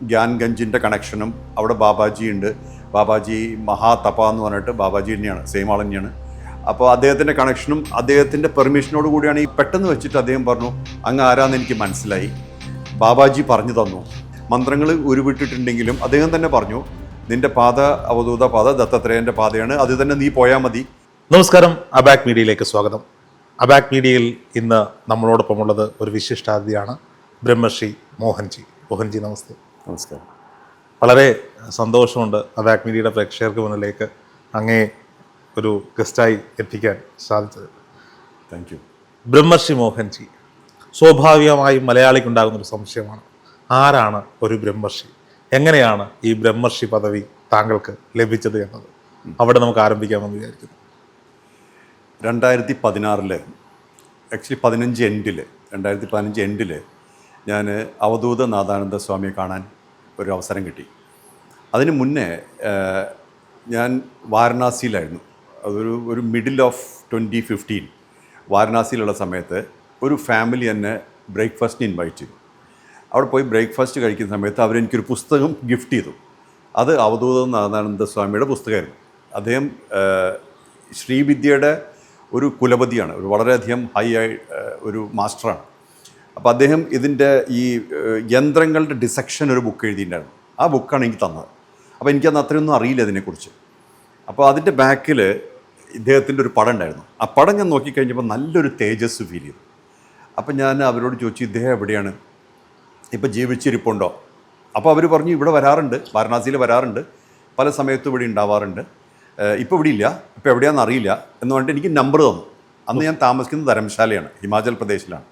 ഗ്യാൻഗഞ്ചിന്റെ കണക്ഷനും അവിടെ ബാബാജി ഉണ്ട് ബാബാജി മഹാതപ എന്ന് പറഞ്ഞിട്ട് ബാബാജി തന്നെയാണ് സെയിം ആൾ തന്നെയാണ്. അപ്പോൾ അദ്ദേഹത്തിന്റെ കണക്ഷനും അദ്ദേഹത്തിന്റെ പെർമിഷനോട് കൂടിയാണ് ഈ പെട്ടെന്ന് വെച്ചിട്ട് അദ്ദേഹം പറഞ്ഞു അങ്ങ് ആരാന്ന് എനിക്ക് മനസ്സിലായി. ബാബാജി പറഞ്ഞു തന്നു. മന്ത്രങ്ങൾ ഉരുവിട്ടിട്ടുണ്ടെങ്കിലും അദ്ദേഹം തന്നെ പറഞ്ഞു നിന്റെ പാത അവധൂത പാത ദത്തത്രേയന്റെ പാതയാണ് അത് തന്നെ നീ പോയാൽ മതി. നമസ്കാരം അബാക് മീഡിയയിലേക്ക് സ്വാഗതം. അബാക് മീഡിയയിൽ ഇന്ന് നമ്മളോടൊപ്പമുള്ളത് ഒരു വിശിഷ്ടാതിഥിയാണ് ബ്രഹ്മശ്രീ മോഹൻജി. മോഹൻജി നമസ്തേ. നമസ്കാരം. വളരെ സന്തോഷമുണ്ട് അബാക് മീഡിയയുടെ പ്രേക്ഷകർക്ക് മുന്നിലേക്ക് അങ്ങേ ഒരു ഗസ്റ്റായി എത്തിക്കാൻ സാധിച്ചത്. താങ്ക് യു ബ്രഹ്മർഷി മോഹൻജി സ്വാഭാവികമായും മലയാളിക്കുണ്ടാകുന്ന ഒരു സംശയമാണ്. ആരാണ് ഒരു ബ്രഹ്മർഷി? എങ്ങനെയാണ് ഈ ബ്രഹ്മർഷി പദവി താങ്കൾക്ക് ലഭിച്ചത് എന്നത്? അവിടെ നമുക്ക് ആരംഭിക്കാമെന്ന് വിചാരിക്കുന്നു. രണ്ടായിരത്തി പതിനാറിൽ ആക്ച്വലി പതിനഞ്ച് എൻഡിൽ രണ്ടായിരത്തി പതിനഞ്ച് എൻഡിൽ ഞാൻ അവധൂത നാഥാനന്ദ സ്വാമിയെ കാണാൻ ഒരു അവസരം കിട്ടി. അതിന് മുന്നേ ഞാൻ വാരണാസിയിലായിരുന്നു. അതൊരു ഒരു മിഡിൽ ഓഫ് ട്വന്റി ഫിഫ്റ്റീൻ വാരണാസിയിലുള്ള സമയത്ത് ഒരു ഫാമിലി എന്നെ ബ്രേക്ക്ഫാസ്റ്റിന് ഇൻവൈറ്റ് ചെയ്തു. അവിടെ പോയി ബ്രേക്ക്ഫാസ്റ്റ് കഴിക്കുന്ന സമയത്ത് അവരെനിക്കൊരു പുസ്തകം ഗിഫ്റ്റ് ചെയ്തു. അത് അവധൂത നാഥാനന്ദ സ്വാമിയുടെ പുസ്തകമായിരുന്നു. അദ്ദേഹം ശ്രീവിദ്യയുടെ ഒരു കുലപതിയാണ്. ഒരു വളരെയധികം ഹൈ ആയി ഒരു മാസ്റ്ററാണ് അപ്പോൾ അദ്ദേഹം ഇതിന്റെ ഈ യന്ത്രങ്ങളുടെ ഡിസക്ഷൻ ഒരു ബുക്ക് എഴുതിയിട്ടുണ്ടായിരുന്നു. ആ ബുക്കാണ് എനിക്ക് തന്നത്. അപ്പോൾ എനിക്കന്ന് അത്രയൊന്നും അറിയില്ല ഇതിനെക്കുറിച്ച്. അപ്പോൾ അതിന്റെ ബാക്കിൽ ഇദ്ദേഹത്തിന്റെ ഒരു പടം ഉണ്ടായിരുന്നു. ആ പടം ഞാൻ നോക്കിക്കഴിഞ്ഞപ്പോൾ നല്ലൊരു തേജസ് ഫീൽ ചെയ്തു. അപ്പം ഞാൻ അവരോട് ചോദിച്ചു ഇദ്ദേഹം എവിടെയാണ്? ഇപ്പം ജീവിച്ചിരിപ്പുണ്ടോ? അപ്പോൾ അവർ പറഞ്ഞു ഇവിടെ വരാറുണ്ട്. വാരണാസിയിൽ വരാറുണ്ട്. പല സമയത്തും ഇവിടെ ഉണ്ടാവാറുണ്ട്. ഇപ്പോൾ ഇവിടെ ഇല്ല. ഇപ്പോൾ എവിടെയാണെന്ന് അറിയില്ല. എന്ന് പറഞ്ഞിട്ട് എനിക്ക് നമ്പർ തന്നു. അന്ന് ഞാൻ താമസിക്കുന്നത് ധരംശാലയാണ്. ഹിമാചൽ പ്രദേശിലാണ്.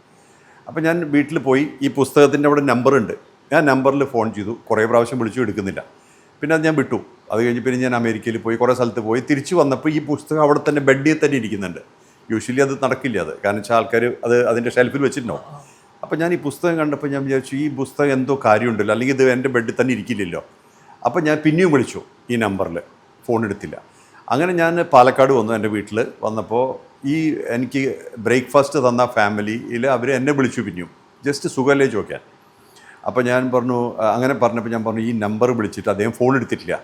അപ്പോൾ ഞാൻ വീട്ടിൽ പോയി ഈ പുസ്തകത്തിന്റെ അവിടെ നമ്പറുണ്ട് ഞാൻ നമ്പറിൽ ഫോൺ ചെയ്തു. കുറേ പ്രാവശ്യം വിളിച്ചു എടുക്കുന്നില്ല. പിന്നെ അത് ഞാൻ വിട്ടു. അത് കഴിഞ്ഞ് പിന്നെ ഞാൻ അമേരിക്കയിൽ പോയി കുറേ സ്ഥലത്ത് പോയി. തിരിച്ചു വന്നപ്പോൾ ഈ പുസ്തകം അവിടെ തന്നെ ബെഡിൽ തന്നെ ഇരിക്കുന്നുണ്ട്. യൂഷ്വലി അത് നടക്കില്ല അത്. കാരണം വെച്ചാൽ ആൾക്കാർ അത് അതിന്റെ ഷെൽഫിൽ വെച്ചിട്ടുണ്ടാവും. അപ്പോൾ ഞാൻ ഈ പുസ്തകം കണ്ടപ്പോൾ ഞാൻ വിചാരിച്ചു ഈ പുസ്തകം എന്തോ കാര്യമുണ്ടല്ലോ. അല്ലെങ്കിൽ ഇത് എന്റെ ബെഡിൽ തന്നെ ഇരിക്കില്ലല്ലോ. അപ്പോൾ ഞാൻ പിന്നെയും വിളിച്ചു ഈ നമ്പറിൽ ഫോൺ എടുത്തില്ല. അങ്ങനെ ഞാൻ പാലക്കാട് വന്നു എന്റെ വീട്ടിൽ വന്നപ്പോൾ ഈ എനിക്ക് ബ്രേക്ക്ഫാസ്റ്റ് തന്ന ഫാമിലിയിൽ അവർ എന്നെ വിളിച്ചു പിന്നെയും ജസ്റ്റ് സുഖമല്ലേ ചോദിക്കാൻ. അപ്പോൾ ഞാൻ പറഞ്ഞു അങ്ങനെ പറഞ്ഞപ്പോൾ ഞാൻ പറഞ്ഞു ഈ നമ്പർ വിളിച്ചിട്ട് അദ്ദേഹം ഫോൺ എടുത്തിട്ടില്ല.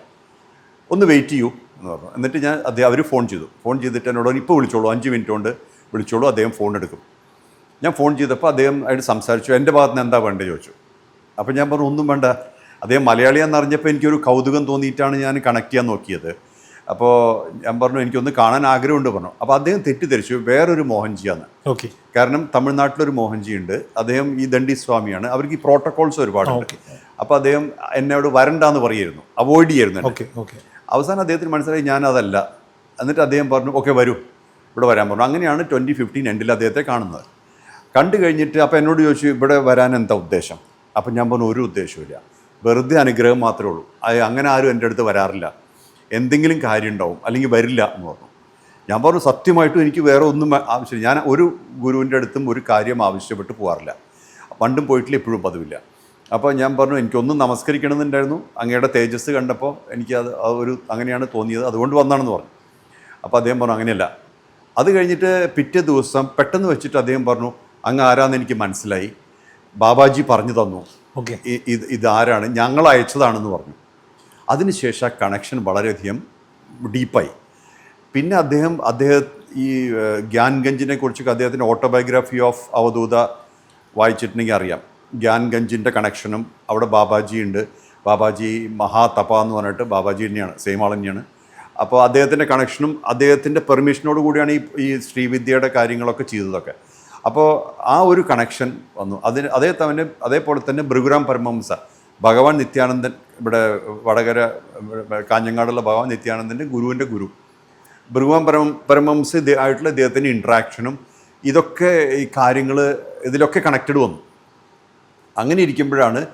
ഒന്ന് വെയിറ്റ് ചെയ്യൂ എന്ന് പറഞ്ഞു. എന്നിട്ട് ഞാൻ അദ്ദേഹം അവർ ഫോൺ ചെയ്തു. ഫോൺ ചെയ്തിട്ട് എന്നോട് ഇപ്പോൾ വിളിച്ചോളൂ അഞ്ച് മിനിറ്റ് കൊണ്ട് വിളിച്ചോളൂ അദ്ദേഹം ഫോൺ എടുക്കും. ഞാൻ ഫോൺ ചെയ്തപ്പോൾ അദ്ദേഹം ആയിട്ട് സംസാരിച്ചു എന്റെ ഭാഗത്ത് നിന്ന് എന്താ വേണ്ടത് ചോദിച്ചു. അപ്പോൾ ഞാൻ പറഞ്ഞു ഒന്നും വേണ്ട. അദ്ദേഹം മലയാളിയാണെന്ന് അറിഞ്ഞപ്പോൾ എനിക്കൊരു കൗതുകം തോന്നിയിട്ടാണ് ഞാൻ കണക്ട് ചെയ്യാൻ നോക്കിയത്. അപ്പോൾ ഞാൻ പറഞ്ഞു എനിക്കൊന്ന് കാണാൻ ആഗ്രഹമുണ്ട് പറഞ്ഞു. അപ്പോൾ അദ്ദേഹം തെറ്റിദ്ധരിച്ചു. വേറൊരു മോഹൻജിയാണ്. ഓക്കെ. കാരണം തമിഴ്നാട്ടിലൊരു മോഹൻജി ഉണ്ട് അദ്ദേഹം ഈ ദണ്ഡി സ്വാമിയാണ്. അവർക്ക് ഈ പ്രോട്ടോകോൾസ് ഒരുപാടുണ്ട്. അപ്പോൾ അദ്ദേഹം എന്നോട് വരണ്ടാന്ന് പറയായിരുന്നു അവോയ്ഡ് ചെയ്യുന്നു. Okay okay. അവസാനം അദ്ദേഹത്തിന് മനസ്സിലായി ഞാൻ അതല്ല എന്നിട്ട് അദ്ദേഹം പറഞ്ഞു ഓക്കെ വരൂ. ഇവിടെ വരാൻ പറഞ്ഞു. അങ്ങനെയാണ് ട്വന്റി ഫിഫ്റ്റീൻ എൻഡിൽ അദ്ദേഹത്തെ കാണുന്നത്. കണ്ടു കഴിഞ്ഞിട്ട് അപ്പോൾ എന്നോട് ചോദിച്ചു ഇവിടെ വരാൻ എന്താ ഉദ്ദേശം? അപ്പം ഞാൻ പറഞ്ഞു ഒരു ഉദ്ദേശമില്ല വെറുതെ അനുഗ്രഹം മാത്രമേ ഉള്ളൂ. അങ്ങനെ ആരും എന്റെ അടുത്ത് വരാറില്ല. എന്തെങ്കിലും കാര്യം ഉണ്ടാവും അല്ലെങ്കിൽ വരില്ല എന്ന് പറഞ്ഞു. ഞാൻ പറഞ്ഞു സത്യമായിട്ടും എനിക്ക് വേറെ ഒന്നും ആവശ്യമില്ല. ഞാൻ ഒരു ഗുരുവിന്റെ അടുത്തും ഒരു കാര്യം ആവശ്യപ്പെട്ട് പോകാറില്ല പണ്ടും പോയിട്ടില്ല ഇപ്പോഴും പതിവില്ല. അപ്പോൾ ഞാൻ പറഞ്ഞു എനിക്കൊന്നും നമസ്കരിക്കണമെന്നുണ്ടായിരുന്നു. അങ്ങയുടെ തേജസ് കണ്ടപ്പോൾ എനിക്ക് അത് ഒരു അങ്ങനെയാണ് തോന്നിയത്. അതുകൊണ്ട് വന്നാണെന്ന് പറഞ്ഞു. അപ്പോൾ അദ്ദേഹം പറഞ്ഞു അങ്ങനെയല്ല. അത് കഴിഞ്ഞിട്ട് പിറ്റേ ദിവസം പെട്ടെന്ന് വെച്ചിട്ട് അദ്ദേഹം പറഞ്ഞു അങ്ങ് ആരാന്ന് എനിക്ക് മനസ്സിലായി. ബാബാജി പറഞ്ഞു തന്നു. ഓക്കെ. ഇത് ഇതാരാണ്? ഞങ്ങൾ അയച്ചതാണെന്ന് പറഞ്ഞു. അതിനുശേഷം ആ കണക്ഷൻ വളരെയധികം ഡീപ്പായി പിന്നെ അദ്ദേഹം അദ്ദേഹം ഈ ഗ്യാൻഗഞ്ചിനെ കുറിച്ചൊക്കെ അദ്ദേഹത്തിന്റെ ഓട്ടോബയോഗ്രാഫി ഓഫ് അവധൂത വായിച്ചിട്ടുണ്ടെങ്കിൽ അറിയാം. ഗ്യാൻഗഞ്ചിന്റെ കണക്ഷനും അവിടെ ബാബാജി ഉണ്ട്. ബാബാജി മഹാതപ എന്ന് പറഞ്ഞിട്ട് ബാബാജി തന്നെയാണ് സെയിം ആൾ തന്നെയാണ്. അപ്പോൾ അദ്ദേഹത്തിന്റെ കണക്ഷനും അദ്ദേഹത്തിന്റെ പെർമിഷനോട് കൂടിയാണ് ഈ ഈ ശ്രീവിദ്യയുടെ കാര്യങ്ങളൊക്കെ ചെയ്തതൊക്കെ. അപ്പോൾ ആ ഒരു കണക്ഷൻ വന്നു. അതിന് അതേ തന്നെ അതേപോലെ തന്നെ ഭൃഗുരാം പരമഹംസ. ഭഗവാൻ നിത്യാനന്ദൻ ഇവിടെ വടകര കാഞ്ഞങ്ങാടുള്ള ഭഗവാൻ നിത്യാനന്ദന്റെ ഗുരുവിന്റെ ഗുരു. ഭഗവാൻ പരമ പരമഹംസ ഇദ്ദേ- ആയിട്ടുള്ള ഇദ്ദേഹത്തിന്റെ ഇൻട്രാക്ഷനും ഇതൊക്കെ ഈ കാര്യങ്ങൾ ഇതിലൊക്കെ കണക്റ്റഡ് വന്നു. അങ്ങനെ ഇരിക്കുമ്പോഴാണ്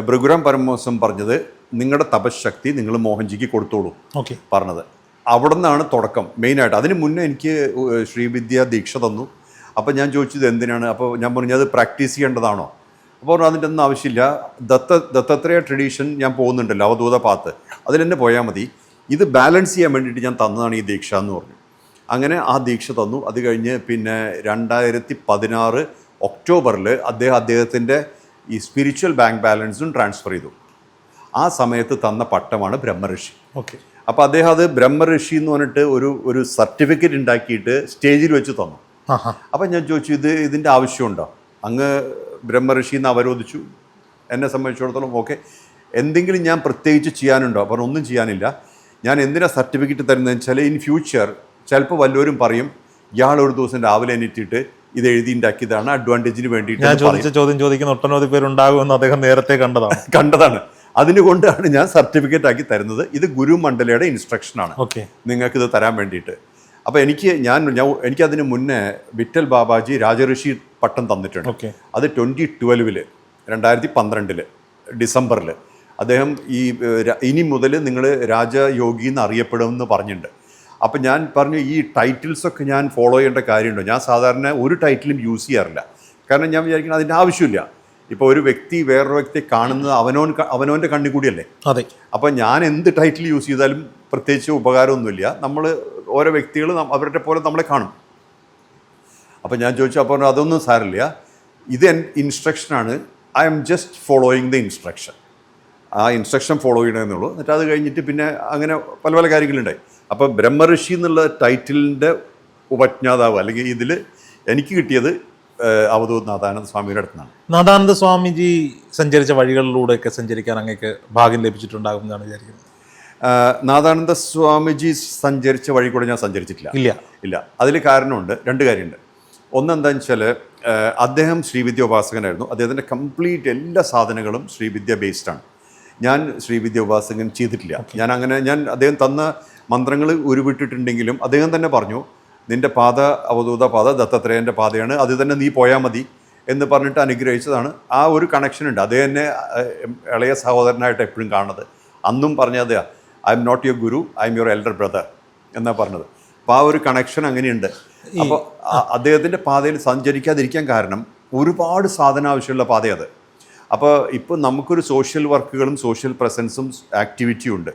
ഭൃഗുരാം പരമഹംസം പറഞ്ഞത് നിങ്ങളുടെ തപശക്തി നിങ്ങൾ മോഹൻജിക്ക് കൊടുത്തോളൂ ഓക്കെ. പറഞ്ഞത്. അവിടെ നിന്നാണ് തുടക്കം മെയിനായിട്ട്. അതിന് മുന്നേ എനിക്ക് ശ്രീവിദ്യ ദീക്ഷ തന്നു. അപ്പോൾ ഞാൻ ചോദിച്ചത് എന്തിനാണ്? അപ്പോൾ ഞാൻ പറഞ്ഞത് അത് പ്രാക്ടീസ് ചെയ്യേണ്ടതാണോ? അപ്പോൾ പറഞ്ഞു അതിന്റെ ഒന്നും ആവശ്യമില്ല. ദത്ത ദത്തത്രയ ട്രഡീഷൻ ഞാൻ പോകുന്നുണ്ടല്ലോ അവധൂത പാത്ത്. അതിലെന്നെ പോയാൽ മതി. ഇത് ബാലൻസ് ചെയ്യാൻ വേണ്ടിയിട്ട് ഞാൻ തന്നതാണ് ഈ ദീക്ഷ എന്ന് പറഞ്ഞു. അങ്ങനെ ആ ദീക്ഷ തന്നു. അത് കഴിഞ്ഞ് പിന്നെ രണ്ടായിരത്തി പതിനാറ് ഒക്ടോബറിൽ അദ്ദേഹം അദ്ദേഹത്തിന്റെ ഈ സ്പിരിച്വൽ ബാങ്ക് ബാലൻസും ട്രാൻസ്ഫർ ചെയ്തു. ആ സമയത്ത് തന്ന പട്ടമാണ് ബ്രഹ്മഋഷി. ഓക്കെ. അപ്പോൾ അദ്ദേഹം അത് ബ്രഹ്മഋഷി എന്ന് പറഞ്ഞിട്ട് ഒരു ഒരു സർട്ടിഫിക്കറ്റ് ഉണ്ടാക്കിയിട്ട് സ്റ്റേജിൽ വെച്ച് തന്നു. അപ്പം ഞാൻ ചോദിച്ചു ഇത് ഇതിന്റെ ആവശ്യമുണ്ടോ? അങ്ങ് ബ്രഹ്മഋഷി എന്ന് അവരോധിച്ചു. എന്നെ സംബന്ധിച്ചിടത്തോളം ഓക്കെ. എന്തെങ്കിലും ഞാൻ പ്രത്യേകിച്ച് ചെയ്യാനുണ്ടോ? അപ്പോൾ ഒന്നും ചെയ്യാനില്ല. ഞാൻ എന്തിനാ സർട്ടിഫിക്കറ്റ് തരുന്നതെന്ന് വെച്ചാൽ ഇൻ ഫ്യൂച്ചർ ചിലപ്പോൾ വല്ലവരും പറയും ഇയാൾ ഒരു ദിവസം രാവിലെ എണീറ്റിട്ട് ഇത് എഴുതി ഉണ്ടാക്കിയതാണ്. അഡ്വാന്റേജിന് വേണ്ടിയിട്ട് ഞാൻ ചോദിച്ച ചോദ്യം ചോദിക്കുന്ന ഒട്ടനവധി പേരുണ്ടാകുമെന്ന് അദ്ദേഹം നേരത്തെ കണ്ടതാണ്. കണ്ടതാണ്. അതിനുകൊണ്ടാണ് ഞാൻ സർട്ടിഫിക്കറ്റ് ആക്കി തരുന്നത്. ഇത് ഗുരു മണ്ഡലയുടെ ഇൻസ്ട്രക്ഷനാണ് ഓക്കെ. ഇത് തരാൻ വേണ്ടിയിട്ട്. അപ്പോൾ എനിക്ക് ഞാൻ ഞാൻ എനിക്കതിന് മുന്നേ വിറ്റൽ ബാബാജി രാജഋഷി പട്ടം തന്നിട്ടുണ്ട്. ഓക്കെ. അത് ട്വന്റി ട്വൽവിൽ രണ്ടായിരത്തി പന്ത്രണ്ടിൽ ഡിസംബറിൽ അദ്ദേഹം ഈ ഇനി മുതൽ നിങ്ങൾ രാജയോഗി എന്ന് അറിയപ്പെടുമെന്ന് പറഞ്ഞിട്ടുണ്ട്. അപ്പം ഞാൻ പറഞ്ഞു ഈ ടൈറ്റിൽസൊക്കെ ഞാൻ ഫോളോ ചെയ്യേണ്ട കാര്യമുണ്ടോ? ഞാൻ സാധാരണ ഒരു ടൈറ്റിലും യൂസ് ചെയ്യാറില്ല. കാരണം ഞാൻ വിചാരിക്കുന്നത് അതിന്റെ ആവശ്യമില്ല. ഇപ്പോൾ ഒരു വ്യക്തി വേറൊരു വ്യക്തിയെ കാണുന്നത് അവനോൻ അവനോന്റെ കണ്ണി കൂടിയല്ലേ? അതെ. അപ്പോൾ ഞാൻ എന്ത് ടൈറ്റിൽ യൂസ് ചെയ്താലും പ്രത്യേകിച്ച് ഉപകാരമൊന്നുമില്ല. നമ്മൾ ഓരോ വ്യക്തികൾ അവരുടെ പോലെ നമ്മളെ കാണും. അപ്പം ഞാൻ ചോദിച്ചു അപ്പോൾ അതൊന്നും സാരില്ല ഇത് ഇൻസ്ട്രക്ഷനാണ് I am just following the instruction ആ ഇൻസ്ട്രക്ഷൻ ഫോളോ ചെയ്യണമെന്നുള്ളൂ. എന്നിട്ട് അത് കഴിഞ്ഞിട്ട് പിന്നെ അങ്ങനെ പല പല കാര്യങ്ങളുണ്ടായി. അപ്പോൾ ബ്രഹ്മഋഷി എന്നുള്ള ടൈറ്റിലിന്റെ ഉപജ്ഞാതാവ് അല്ലെങ്കിൽ ഇതിൽ എനിക്ക് കിട്ടിയത് അവധൂത് നാഥാനന്ദ സ്വാമിയുടെ അടുത്താണ് നാദാനന്ദ സ്വാമിജി സഞ്ചരിച്ച വഴികളിലൂടെയൊക്കെ സഞ്ചരിക്കാൻ അങ്ങേക്ക് ഭാഗ്യം ലഭിച്ചിട്ടുണ്ടാകും എന്നാണ് വിചാരിക്കുന്നത്. നാഥാനന്ദ സ്വാമിജി സഞ്ചരിച്ച വഴി കൂടെ ഞാൻ സഞ്ചരിച്ചിട്ടില്ല. ഇല്ല. ഇല്ല. അതിൽ കാരണമുണ്ട് രണ്ട് കാര്യമുണ്ട്. ഒന്നെന്താണെന്ന് വെച്ചാൽ അദ്ദേഹം ശ്രീവിദ്യ ഉപാസകനായിരുന്നു അദ്ദേഹത്തിന്റെ കംപ്ലീറ്റ് എല്ലാ സാധനങ്ങളും ശ്രീവിദ്യ ബേസ്ഡാണ് ഞാൻ ശ്രീവിദ്യ ഉപാസകൻ ചെയ്തിട്ടില്ല. ഞാൻ അങ്ങനെ ഞാൻ അദ്ദേഹം തന്ന മന്ത്രങ്ങൾ ഉരുവിട്ടിട്ടുണ്ടെങ്കിലും അദ്ദേഹം തന്നെ പറഞ്ഞു നിന്റെ പാത അവധൂത പാത ദത്തത്രേയന്റെ പാതയാണ് അത് തന്നെ നീ പോയാൽ മതി എന്ന് പറഞ്ഞിട്ട് അനുഗ്രഹിച്ചതാണ്. ആ ഒരു കണക്ഷൻ ഉണ്ട്. അദ്ദേഹം എന്നെ ഏഹ്, ഇളയ സഹോദരനായിട്ട് എപ്പോഴും കാണുന്നത്. അന്നും പറഞ്ഞത് I am not your guru I am your elder brother എന്നാ പറഞ്ഞത്. അപ്പോൾ ആ ഒരു കണക്ഷൻ അങ്ങനെയുണ്ട്. അപ്പോൾ അദ്ദേഹത്തിന്റെ പാതയിൽ സഞ്ചരിക്കാതിരിക്കാൻ കാരണം ഒരുപാട് സാധന ആവശ്യമുള്ള പാതയത്. അപ്പോൾ ഇപ്പോൾ നമുക്കൊരു സോഷ്യൽ വർക്കുകളും സോഷ്യൽ പ്രസൻസും ആക്ടിവിറ്റിയും ഉണ്ട്.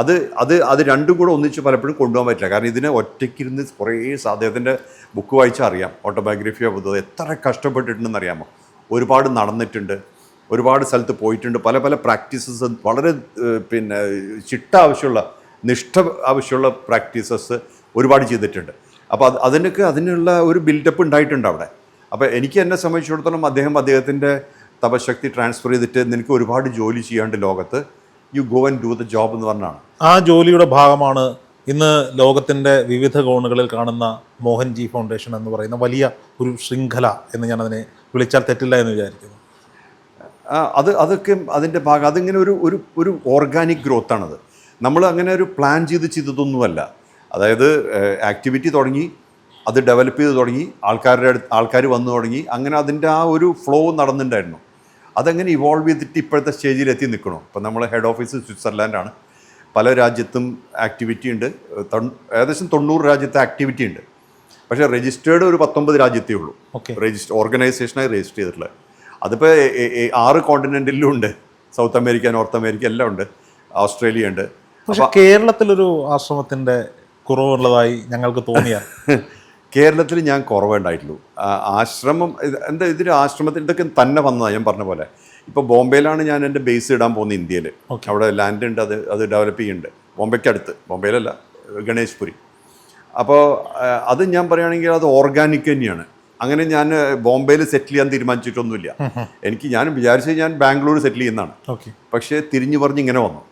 അത് അത് അത് രണ്ടും കൂടെ ഒന്നിച്ച് പലപ്പോഴും കൊണ്ടുപോകാൻ പറ്റില്ല. കാരണം ഇതിനെ ഒറ്റയ്ക്കിരുന്ന് കുറേ അദ്ദേഹത്തിന്റെ ബുക്ക് വായിച്ചാൽ അറിയാം. ഓട്ടോബയോഗ്രഫി ഓഫ് എത്ര കഷ്ടപ്പെട്ടിട്ടുണ്ടെന്ന് അറിയാമോ? ഒരുപാട് നടന്നിട്ടുണ്ട്. ഒരുപാട് സ്ഥലത്ത് പോയിട്ടുണ്ട്. പല പല പ്രാക്ടീസസ് വളരെ പിന്നെ ചിട്ട ആവശ്യമുള്ള നിഷ്ഠ ആവശ്യമുള്ള പ്രാക്ടീസസ് ഒരുപാട് ചെയ്തിട്ടുണ്ട്. അപ്പോൾ അത് അതിനൊക്കെ അതിനുള്ള ഒരു ബിൽഡപ്പ് ഉണ്ടായിട്ടുണ്ട് അവിടെ. അപ്പോൾ എനിക്ക് എന്നെ സംബന്ധിച്ചിടത്തോളം അദ്ദേഹം അദ്ദേഹത്തിന്റെ തപശക്തി ട്രാൻസ്ഫർ ചെയ്തിട്ട് നിനക്ക് ഒരുപാട് ജോലി ചെയ്യാണ്ട് ലോകത്ത്. You go and do the job എന്ന് പറഞ്ഞാണ്. ആ ജോലിയുടെ ഭാഗമാണ് ഇന്ന് ലോകത്തിന്റെ വിവിധ കോണുകളിൽ കാണുന്ന മോഹൻജി ഫൗണ്ടേഷൻ എന്ന് പറയുന്ന വലിയ ഒരു ശൃംഖല എന്ന് ഞാൻ അതിനെ വിളിച്ചാൽ തെറ്റില്ല എന്ന് വിചാരിക്കുന്നു. അത് അതൊക്കെ അതിന്റെ ഭാഗം അതിങ്ങനെ ഒരു ഒരു ഒരു ഓർഗാനിക് ഗ്രോത്താണത് നമ്മൾ അങ്ങനെ ഒരു പ്ലാൻ ചെയ്ത് ചെയ്തതൊന്നുമല്ല. അതായത് ആക്ടിവിറ്റി തുടങ്ങി അത് ഡെവലപ്പ് ചെയ്ത് തുടങ്ങി ആൾക്കാരുടെ അടുത്ത് ആൾക്കാർ വന്നു തുടങ്ങി അങ്ങനെ അതിന്റെ ആ ഒരു ഫ്ലോ നടന്നിട്ടുണ്ടായിരുന്നു. അതങ്ങനെ ഇവോൾവ് ചെയ്തിട്ട് ഇപ്പോഴത്തെ സ്റ്റേജിൽ എത്തി നിൽക്കണോ. ഇപ്പം നമ്മൾ ഹെഡ് ഓഫീസ് സ്വിറ്റ്സർലാൻഡാണ്. പല രാജ്യത്തും ആക്ടിവിറ്റി ഉണ്ട്. ഏകദേശം തൊണ്ണൂറ് രാജ്യത്തെ ആക്ടിവിറ്റി ഉണ്ട്. പക്ഷേ രജിസ്റ്റേർഡ് ഒരു പത്തൊമ്പത് രാജ്യത്തേ ഉള്ളൂ. ഓക്കെ രജിസ്റ്റർ ഓർഗനൈസേഷനായി രജിസ്റ്റർ ചെയ്തിട്ടുള്ളത്. അതിപ്പോൾ ആറ് കോണ്ടിനെന്റിലും ഉണ്ട്. സൗത്ത് അമേരിക്ക നോർത്ത് അമേരിക്ക എല്ലാം ഉണ്ട്. ഓസ്ട്രേലിയ ഉണ്ട്. പക്ഷെ കേരളത്തിലൊരു ആശ്രമത്തിന്റെ കുറവുള്ളതായി ഞങ്ങൾക്ക് തോന്നിയ. കേരളത്തിൽ ഞാൻ കുറവേ ഉണ്ടായിട്ടുള്ളൂ. ആശ്രമം എന്റെ എന്താ ഇതിന് ആശ്രമത്തിൽ ഇതൊക്കെ തന്നെ വന്നതാണ് ഞാൻ പറഞ്ഞ പോലെ. ഇപ്പോൾ ബോംബെയിലാണ് ഞാൻ എന്റെ ബേസ് ഇടാൻ പോകുന്നത് ഇന്ത്യയിൽ അവിടെ ലാൻഡ് ഉണ്ട് അത് അത് ഡെവലപ്പ് ചെയ്യുന്നുണ്ട്. ബോംബെക്ക് അടുത്ത്. ബോംബെയിലല്ല ഗണേഷ്പുരി. അപ്പോൾ അത് ഞാൻ പറയുകയാണെങ്കിൽ അത് ഓർഗാനിക് തന്നെയാണ്. അങ്ങനെ ഞാൻ ബോംബെയിൽ സെറ്റിൽ ചെയ്യാൻ തീരുമാനിച്ചിട്ടൊന്നുമില്ല. എനിക്ക് ഞാൻ വിചാരിച്ചത് ഞാൻ ബാംഗ്ലൂർ സെറ്റിൽ ചെയ്യുന്നതാണ്. ഓക്കെ. പക്ഷേ തിരിഞ്ഞു പറഞ്ഞ് ഇങ്ങനെ വന്നു.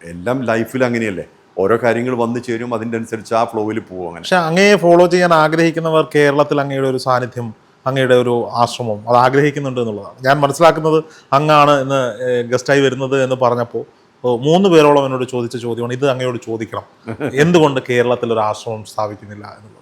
എല്ലാം ലൈഫിൽ അങ്ങനെയല്ലേ? ഓരോ കാര്യങ്ങൾ വന്നു ചേരും അതിന്റെ അനുസരിച്ച് ആ ഫ്ലോയിൽ പോകും അങ്ങനെ. പക്ഷേ അങ്ങേ ഫോളോ ചെയ്യാൻ ആഗ്രഹിക്കുന്നവർ കേരളത്തിൽ അങ്ങയുടെ ഒരു സാന്നിധ്യം അങ്ങയുടെ ഒരു ആശ്രമം അത് ആഗ്രഹിക്കുന്നുണ്ട് എന്നുള്ളതാണ്. ഞാൻ മനസ്സിലാക്കുന്നത് അങ്ങാണ് ഇന്ന് ഗസ്റ്റായി വരുന്നത് എന്ന് പറഞ്ഞപ്പോൾ മൂന്ന് പേരോളം എന്നോട് ചോദിച്ച ചോദ്യമാണ് ഇത് അങ്ങയോട് ചോദിക്കണം. എന്തുകൊണ്ട് കേരളത്തിൽ ഒരു ആശ്രമം സ്ഥാപിക്കുന്നില്ല എന്നുള്ളത്?